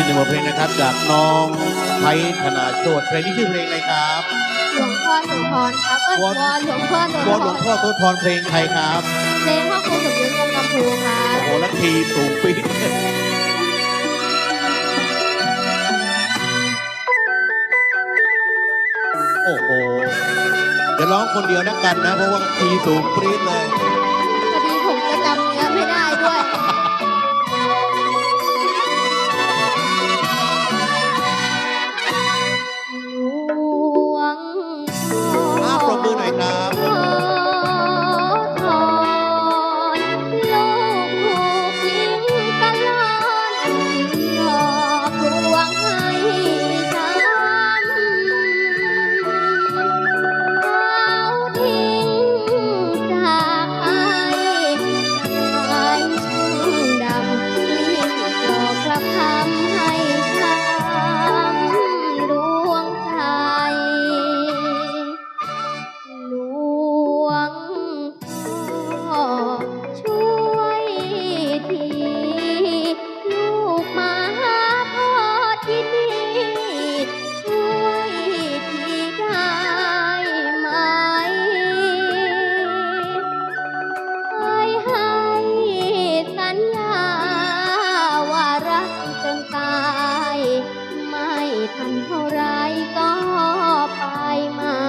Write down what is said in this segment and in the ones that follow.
อีกหนึ่งบทเพลงนะครับ จากน้องไทยธนาโชตเพลงนี้ชื่อเพลงอะไรครับหลวงพ่อโสธรครับเอ้ยวอนวอนหลวงพ่อโสวอนหลวงธพ่อรโสธรเพลงไทยครับเพลงพ่อครูสมยุทธ์วงกำพูครัโอ้บโหแล้วทีย์สูงปี๊ดโอ้โหจะร้องคนเดียวนักกันนะ เพราะว่าทีย์สูงปรี๊ดเลย เท่าไรก็ไปมา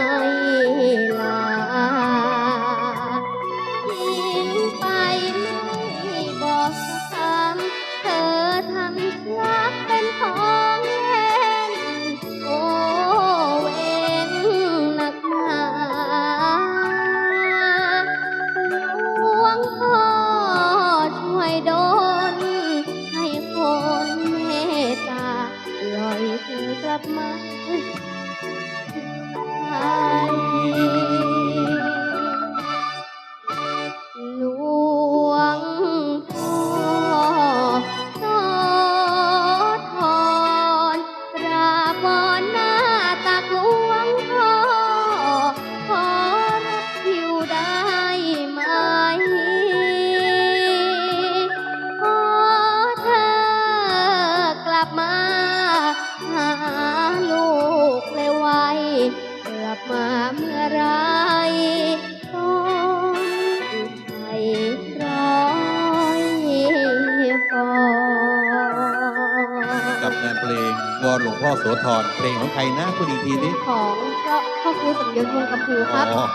เพลงวอนหลวงพ่อโสธรเพลงของใครนะคุณอีกทีนี้ของก็พ่อครูสมยศวงศ์กำพูครับอ๋อ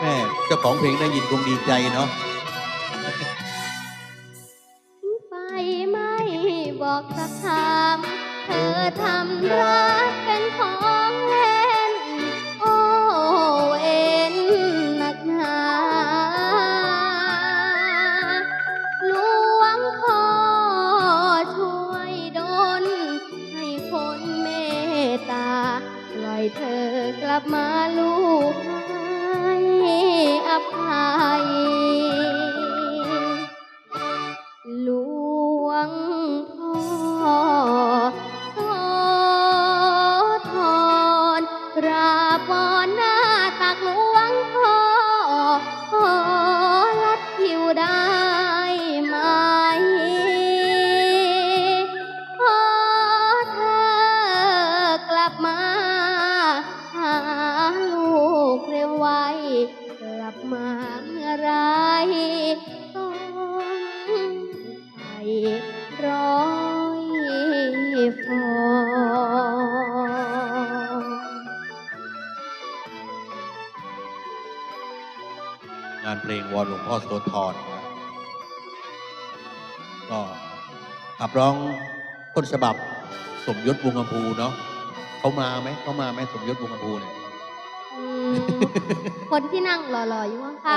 แม่เจ้าของเพลงได้ยินคงดีใจเนาะไปไม่บอกสักคำเธอทำรักเป็นของ เธอกลับมาลูกให้อภัย งานเพลงวอนหลวงพ่อโสธรนะก็ขับร้องต้นฉบับสมยศวงศ์กำพูเนาะเขามาไหมเขามาไหมสมยศวงศ์กำพูเนี่ยอืมคนที่นั่งหล่อๆอยู่ข้างๆอ๋อ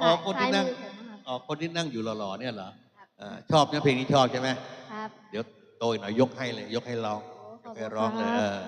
อ๋อคนที่ซ้ายนั่งมือผมอะครับ อ๋อคนที่นั่งอยู่หล่อๆเนี่ยเหรอครับ อ่าชอบนะเพลงนี้ชอบใช่ไหมครับ เดี๋ยวโตอีกหน่อยยกให้เลย ยกให้ร้อง โอ้ยขอบกคุให้ณร้องเลยคเอรับอ